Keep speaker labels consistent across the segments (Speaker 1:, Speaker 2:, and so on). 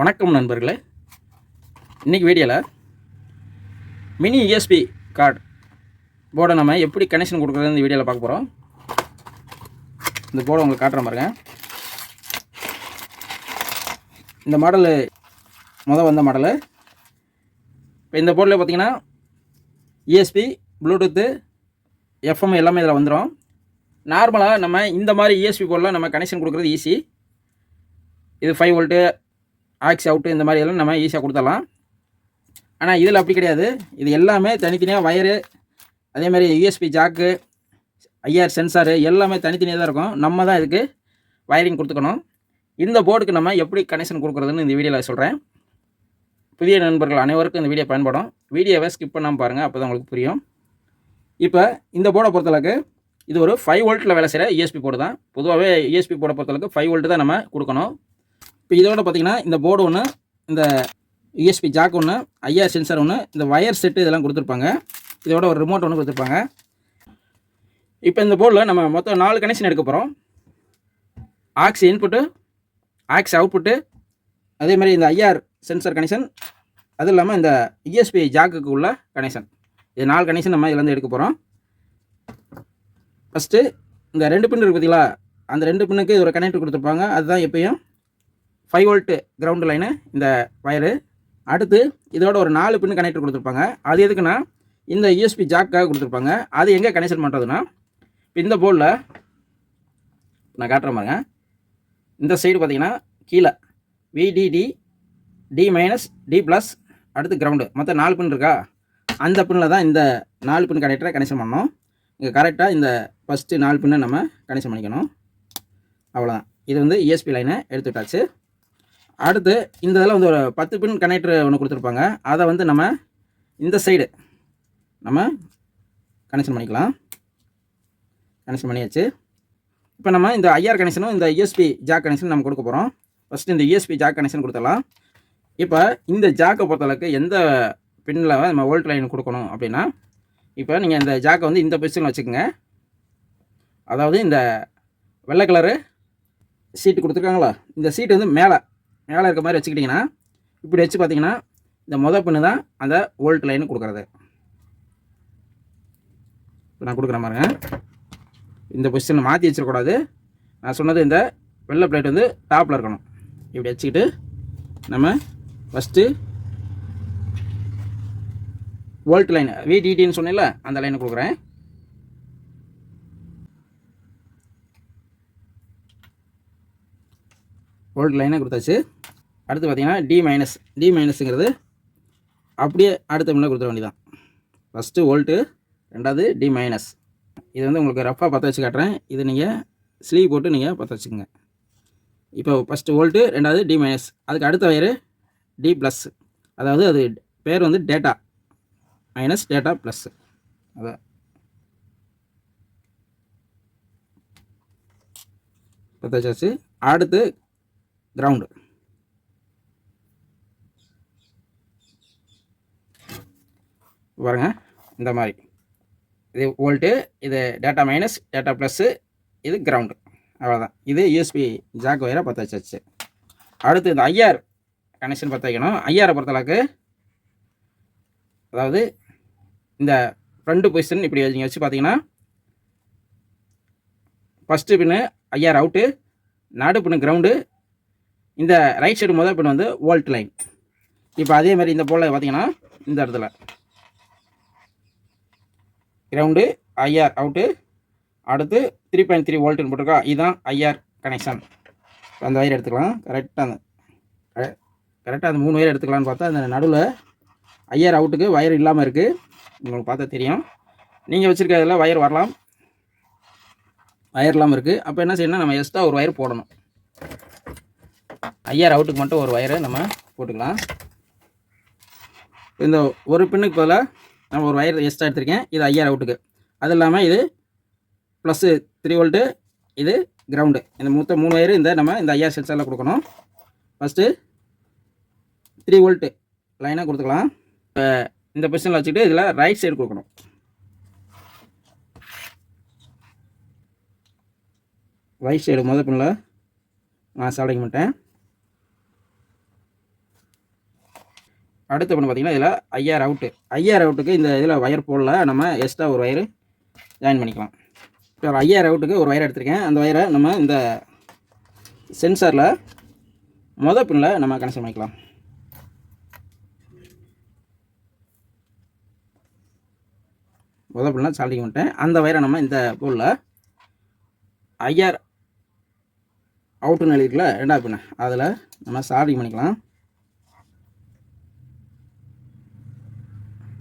Speaker 1: வணக்கம் நண்பர்களே. இன்றைக்கி வீடியோவில் மினி யூஎஸ்பி கார்டு போர்டை நம்ம எப்படி கனெக்ஷன் கொடுக்குறது இந்த வீடியோவில் பார்க்க போகிறோம் இந்த போர்டை உங்களுக்கு காட்டுறேன் பாருங்க. இந்த மாடலு மொதல் வந்த மாடலு இப்போ இந்த போர்டில் பார்த்தீங்கன்னா யூஎஸ்பி ப்ளூடூத்து எஃப்எம் எல்லாமே இதில் வந்துடும் நார்மலாக நம்ம இந்த மாதிரி யூஎஸ்பி போர்டில் நம்ம கனெக்ஷன் கொடுக்குறது ஈஸி இது ஃபைவ் வோல்ட்டு ஆக்ஸ் அவுட்டு இந்த மாதிரி எல்லாம் நம்ம ஈஸியாக கொடுத்துடலாம். ஆனால் இதில் அப்படி கிடையாது. இது எல்லாமே தனித்தனியாக வயரு அதேமாதிரி யூஎஸ்பி ஜாக்கு ஐஆர் சென்சாரு எல்லாமே தனித்தனியாக தான் இருக்கும். நம்ம தான் இதுக்கு வயரிங் கொடுத்துக்கணும். இந்த போர்டுக்கு நம்ம எப்படி கனெக்ஷன் கொடுக்குறதுன்னு இந்த வீடியோவில் சொல்கிறேன் புதிய நண்பர்கள் அனைவருக்கும் இந்த வீடியோ பயன்படும். வீடியோவை ஸ்கிப் பண்ணாமல் பாருங்கள் அப்போ தான் உங்களுக்கு புரியும். இப்போ இந்த போர்டை பொறுத்தளவுக்கு இது ஒரு ஃபைவ் வோல்ட்டில் வேலை செய்கிற யூஎஸ்பி போர்டு தான். பொதுவாகவே யூஎஸ்பி போர்டை பொறுத்தளவுக்கு ஃபைவ் வோல்ட்டு தான் நம்ம கொடுக்கணும். இப்போ இதோட பார்த்தீங்கன்னா இந்த போர்டு ஒன்று இந்த யூஎஸ்பி ஜாக் ஒன்று ஐஆர் சென்சார் ஒன்று இந்த ஒயர் செட்டு இதெல்லாம் கொடுத்துருப்பாங்க. இதோட ஒரு ரிமோட் ஒன்று கொடுத்துருப்பாங்க. இப்போ இந்த போர்டில் நம்ம மொத்தம் நாலு கனெக்ஷன் எடுக்க போகிறோம் ஆக்ஸ் இன்புட்டு ஆக்ஸ் அவுட்புட்டு அதே மாதிரி இந்த ஐஆர் சென்சார் கனெக்ஷன் அதுவும் இல்லாமல் இந்த யூஎஸ்பி ஜாக்குக்கு உள்ள கனெக்ஷன் இது நாலு கனெக்ஷன் நம்ம இதுலேருந்து எடுக்க போகிறோம் ஃபஸ்ட்டு இந்த ரெண்டு பின் இருக்குது பார்த்தீங்களா அந்த ரெண்டு பின்னுக்கு ஒரு கனெக்டர் கொடுத்துருப்பாங்க. அதுதான் எப்பயும் ஃபைவ் வோல்ட்டு கிரவுண்டு லைனு இந்த வயரு அடுத்து இதோட ஒரு நாலு பின்னு கனெக்டர் கொடுத்துருப்பாங்க. அது எதுக்குன்னா இந்த யூஎஸ்பி ஜாக்காக கொடுத்துருப்பாங்க. அது எங்கே கனெக்ஷன் பண்ணுறதுன்னா இப்போ இந்த போர்டில் நான் காட்டுறேன் பாருங்க. இந்த சைடு பார்த்தீங்கன்னா கீழே VDD D minus D plus அடுத்து கிரவுண்டு மொத்தம் நாலு பின் இருக்கா? அந்த பின்னில் தான் இந்த நாலு பின் கனெக்டரை கனெக்ஷன் பண்ணோம் இங்கே கரெக்டாக இந்த ஃபஸ்ட்டு நாலு பின்னை நம்ம கனெக்ஷன் பண்ணிக்கணும். அவ்வளோதான் இது வந்து இஎஸ்பி லைனை எடுத்துட்டாச்சு. அடுத்து இந்த இதில் வந்து ஒரு பத்து பின் கனெக்டர் ஒன்று கொடுத்துருப்பாங்க. அதை வந்து நம்ம இந்த சைடு நம்ம கனெக்ஷன் பண்ணிக்கலாம். கனெக்ஷன் பண்ணியாச்சு. இப்போ நம்ம இந்த ஐஆர் கனெக்ஷனும் இந்த யூஎஸ்பி ஜாக் கனெக்ஷன் நம்ம கொடுக்க போகிறோம் ஃபஸ்ட்டு இந்த யூஎஸ்பி ஜாக் கனெக்ஷன் கொடுத்துடலாம். இப்போ இந்த ஜாக்கை பொறுத்தளவுக்கு எந்த பின்னில் நம்ம ஓல்ட் லைன் கொடுக்கணும் அப்படின்னா இப்போ நீங்கள் இந்த ஜாக்கை வந்து இந்த பொசிஷனில் வச்சுக்கோங்க. அதாவது இந்த வெள்ளை கலரு சீட்டு கொடுத்துருக்காங்களா? இந்த சீட்டு வந்து மேலே மேலே இருக்க மாதிரி வச்சுக்கிட்டிங்கன்னா இப்படி வச்சு பார்த்தீங்கன்னா இந்த மொதல் பின்னு தான் அந்த வோல்ட் லைன் கொடுக்குறது. இப்போ நான் கொடுக்குற பாருங்க. இந்த பொசிஷனை மாற்றி வச்சிடக்கூடாது. நான் சொன்னது இந்த வெள்ளை பிளேட் வந்து டாப்பில் இருக்கணும். இப்படி வச்சுக்கிட்டு நம்ம ஃபஸ்ட்டு வோல்ட் லைன் விடிடின்னு சொன்னேன்ல அந்த லைனை கொடுக்குறேன். வோல்ட் லைனை கொடுத்தாச்சு. அடுத்து பார்த்தீங்கன்னா டி மைனஸ் டி மைனஸுங்கிறது அப்படியே அடுத்த முன்னே கொடுத்துட வேண்டியதான் ஃபஸ்ட்டு வோல்ட்டு ரெண்டாவது டி மைனஸ் இது வந்து உங்களுக்கு ரஃபாக பற்ற வச்சு காட்டுறேன். இது நீங்கள் ஸ்லீவ் போட்டு நீங்கள் பற்ற வச்சுக்கோங்க. இப்போ ஃபஸ்ட்டு வோல்ட்டு ரெண்டாவது டி மைனஸ் அதுக்கு அடுத்த வயரு டி ப்ளஸ் அதாவது அது பேர் வந்து டேட்டா மைனஸ் டேட்டா ப்ளஸ் அதான். பற்ற வச்சாச்சு. அடுத்து கிரவுண்டு. பாருங்க இந்த மாதிரி. இது வோல்ட்டு இது டேட்டா மைனஸ் டேட்டா ப்ளஸ்ஸு இது கிரவுண்டு. அவ்வளோதான் இது யூஎஸ்பி ஜாக் ஒயரை பற்ற வச்சாச்சு. அடுத்து இந்த ஐஆர் கனெக்ஷன் பற்ற வைக்கணும். ஐஆரை பொறுத்தளவுக்கு அதாவது இந்த ஃப்ரண்ட்டு பொசிஷன் இப்படி நீங்கள் வச்சு பார்த்தீங்கன்னா ஃபஸ்ட்டு பின்னு ஐஆர் அவுட்டு நடு பின்னு கிரவுண்டு இந்த ரைட் சைடு முதல் பின் வந்து வோல்ட் லைன் இப்போ அதே மாதிரி இந்த போல் பார்த்தீங்கன்னா இந்த இடத்துல. கிரவுண்டு ஐஆர் அவுட்டு அடுத்து த்ரீ பாயிண்ட் த்ரீ வோல்ட்டுன்னு போட்டிருக்கா இதுதான் ஐஆர் கனெக்ஷன் அந்த வயர் எடுத்துக்கலாம். கரெக்டாக அந்த கரெக்டாக அந்த மூணு வயர் எடுத்துக்கலாம்னு பார்த்தா அந்த நடுவில் ஐஆர் அவுட்டுக்கு வயர் இல்லாமல் இருக்குது உங்களுக்கு பார்த்தா தெரியும். நீங்கள் வச்சுருக்கிறதுல வயர் வரலாம். வயர் இல்லாமல் இருக்குது அப்போ என்ன செய்யணும் நம்ம எக்ஸ்ட்ரா ஒரு வயர் போடணும். ஐஆர் அவுட்டுக்கு மட்டும் ஒரு ஒயரை நம்ம போட்டுக்கலாம். இந்த ஒரு பின்னுக்கு பதிலாக நம்ம ஒரு ஒயர் எக்ஸ்ட்ரா எடுத்திருக்கேன். இது ஐஆர் அவுட்டுக்கு. அது இல்லாமல் இது ப்ளஸ்ஸு த்ரீ வோல்ட்டு இது கிரவுண்டு இந்த மொத்த மூணு ஒயரு இந்த நம்ம இந்த ஐஆர் சென்சாரில் கொடுக்கணும். ஃபஸ்ட்டு த்ரீ வோல்ட்டு லைனாக கொடுத்துக்கலாம். இப்போ இந்த பொசிஷனில் வச்சுக்கிட்டு இதில் ரைட் சைடு கொடுக்கணும். ரைட் சைடு முத பின்னில் நான் சாப்பிட மாட்டேன். அடுத்து பண்ண பார்த்தீங்கன்னா இதில் ஐஆர் அவுட்டு ஐஆர் அவுட்டுக்கு இந்த இதில் ஒயர் போடல நம்ம எக்ஸ்ட்ரா ஒரு ஒயர் ஜாயின் பண்ணிக்கலாம். இப்போ ஒரு ஐஆர் அவுட்டுக்கு ஒரு ஒயர் எடுத்திருக்கேன். அந்த ஒயரை நம்ம இந்த சென்சாரில் மொதல் பின்னில் நம்ம கனெக்ஷன் பண்ணிக்கலாம். மொதல் பின்னில் சால்டிங் பண்ணிட்டேன் அந்த ஒயரை நம்ம இந்த போலில் ஐஆர் அவுட்டுன்னு எழுதிக்கல ரெண்டாவது பின்ன அதில் நம்ம சால்டிங் பண்ணிக்கலாம்.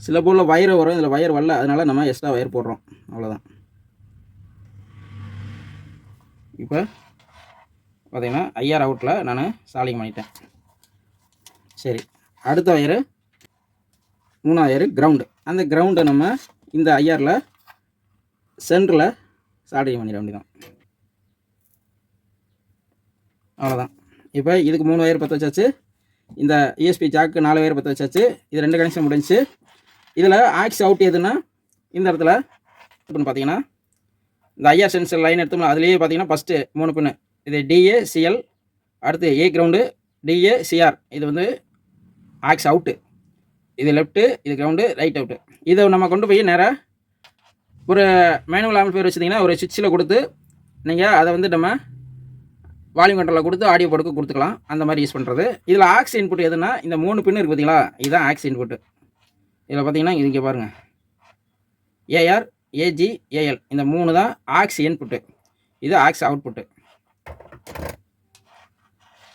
Speaker 1: சில போலில் வயர் வரும் இதில் வயர் வரல அதனால் நம்ம எக்ஸ்ட்ரா வயர் போடுறோம். அவ்வளோதான் இப்போ பார்த்திங்கன்னா ஐஆர் அவுட்டில் நான் சாலிங் பண்ணிட்டேன். சரி அடுத்த வயரு மூணாவது வயரு கிரவுண்டு அந்த கிரவுண்டை நம்ம இந்த ஐஆரில் சென்டரில் சால்டிங் பண்ணிட வேண்டியதான் அவ்வளோதான் இப்போ இதுக்கு மூணு வயர் பற்ற வச்சாச்சு. இந்த இஎஸ்பி ஜாக்கு நாலு வயர் பற்ற வச்சாச்சு. இது ரெண்டு கனெக்ஷன் முடிஞ்சு இதில் ஆக்ஸ் அவுட் எதுன்னா இந்த இடத்துல இப்போன்னு பார்த்தீங்கன்னா இந்த ஐஆர் சென்சர் லைன் எடுத்தோம்னா அதுலேயே பார்த்தீங்கன்னா ஃபஸ்ட்டு மூணு பின்னு இது டிஏ சிஎல் அடுத்து ஏ கிரவுண்டு டிஏ சிஆர் இது வந்து ஆக்ஸ் அவுட்டு இது லெஃப்ட்டு இது கிரவுண்டு ரைட் அவுட்டு இதை நம்ம கொண்டு போய் நேராக ஒரு மேனுவல் ஆம்பிள்ஃபயர் வச்சுருந்தீங்கன்னா ஒரு சுவிட்சில் கொடுத்து நீங்கள் அதை வந்து நம்ம வால்யூம் கண்ட்ரோலில் கொடுத்து ஆடியோ போர்டுக்கு கொடுத்துக்கலாம். அந்த மாதிரி யூஸ் பண்ணுறது இதில் ஆக்ஸ் இன்புட் எதுனா இந்த மூணு பின்னு இருக்குது பார்த்தீங்களா இதுதான் ஆக்ஸ் இன்புட்டு இதில் பார்த்தீங்கன்னா இது இங்கே பாருங்கள் ஏஆர் ஏஜி ஏஎல் இந்த மூணு தான் ஆக்ஸ் இன்புட்டு இது ஆக்ஸ் அவுட்புட்டு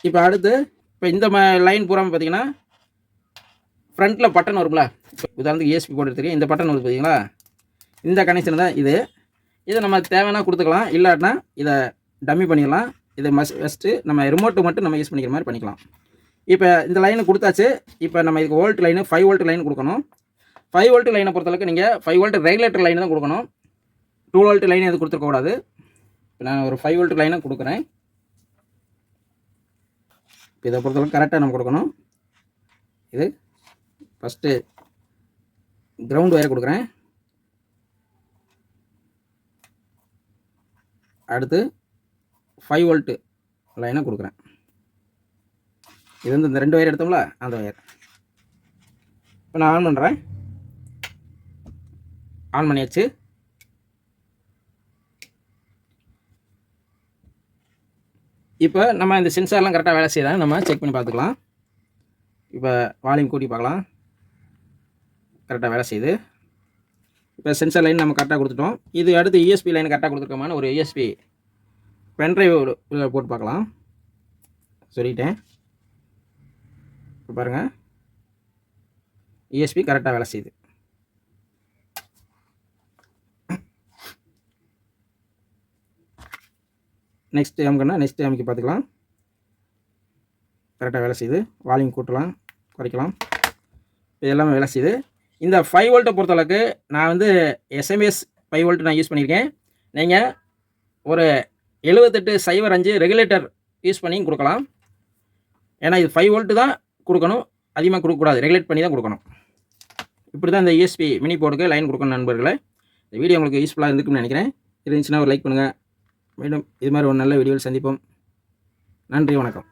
Speaker 1: இப்போ அடுத்து இப்போ இந்த லைன் பூரா பார்த்தீங்கன்னா ஃப்ரண்ட்டில் பட்டன் வரும்ல. உதாரணத்துக்கு ஏஎஸ்பி போட்டு எடுத்துருக்கேன் இந்த பட்டன் வருது பார்த்தீங்களா? இந்த கனெக்ஷன் தான் இது. இதை நம்ம தேவைன்னா கொடுத்துக்கலாம் இல்லாட்டினா இதை டம்மி பண்ணிடலாம். இதை மஸ் ஃபஸ்ட்டு நம்ம ரிமோட்டு மட்டும் நம்ம யூஸ் பண்ணிக்கிற மாதிரி பண்ணிக்கலாம். இப்போ இந்த லைனு கொடுத்தாச்சு இப்போ நம்ம இதுக்கு volt line five volt line கொடுக்கணும். ஃபைவ் வோல்ட் லைனை பொறுத்தளவுக்கு நீங்கள் ஃபைவ் வோல்ட் ரெகுலேட்டர் லைன் தான் கொடுக்கணும். டூ வோல்ட் லைன் எதுவும் கொடுத்துருக்கக்கூடாது. இப்போ நான் ஒரு ஃபைவ் வோல்ட் லைனை கொடுக்குறேன். இப்போ இதை பொறுத்தளவுக்கு கரெக்டாக நம்ம கொடுக்கணும். இது ஃபஸ்ட்டு கிரவுண்ட் வயர் கொடுக்குறேன். அடுத்து ஃபைவ் வோல்ட்டு லைனாக கொடுக்குறேன். இது வந்து இந்த ரெண்டு வயர் எடுத்தோம்ல அந்த ஒயர் இப்போ நான் ஆன் பண்ணுறேன் ஆன் பண்ணியாச்சு. இப்போ நம்ம இந்த சென்சார்லாம் கரெக்டாக வேலை செய்யலாம் நம்ம செக் பண்ணி பார்த்துக்கலாம். இப்போ வால்யூம் கூட்டி பார்க்கலாம். கரெக்டாக வேலை செய்யுது. இப்போ சென்சார் லைன் நம்ம கரெக்டாக கொடுத்துட்டோம். இது அடுத்து யூஎஸ்பி லைன் கரெக்டாக கொடுத்துருக்கோமான ஒரு இஎஸ்பி பென்ட்ரைவ் போட்டு பார்க்கலாம். சொல்லிட்டேன். இப்போ பாருங்கள் யூஎஸ்பி கரெக்டாக வேலை செய்யுது. நெக்ஸ்ட் அமுக்குன்னா நெக்ஸ்ட் அமைக்க பார்த்துக்கலாம். கரெக்டாக வேலை செய்யுது வால்யூம் கூட்டலாம் குறைக்கலாம். இது எல்லாமே வேலை செய்யுது இந்த ஃபைவ் வோல்ட்டை பொறுத்தளவுக்கு நான் வந்து எஸ்எம்எஸ் ஃபைவ் வோல்ட் நான் யூஸ் பண்ணியிருக்கேன். நீங்கள் ஒரு எழுபத்தெட்டு சைவர் அஞ்சு ரெகுலேட்டர் யூஸ் பண்ணி கொடுக்கலாம். ஏன்னா இது ஃபைவ் வோல்ட்டு தான் கொடுக்கணும் அதிகமாக கொடுக்கக்கூடாது ரெகுலேட் பண்ணி தான் கொடுக்கணும். இப்படி தான் இந்த இஎஸ்பி மினி போர்டுக்கு லைன் கொடுக்கணும் நண்பர்களே. இந்த வீடியோ உங்களுக்கு யூஸ்ஃபுல்லாக இருந்துக்குன்னு நினைக்கிறேன். இருந்துச்சுன்னா ஒரு லைக் பண்ணுங்கள் மீண்டும் இது மாதிரி ஒரு நல்ல வீடியோவில் சந்திப்போம். நன்றி வணக்கம்.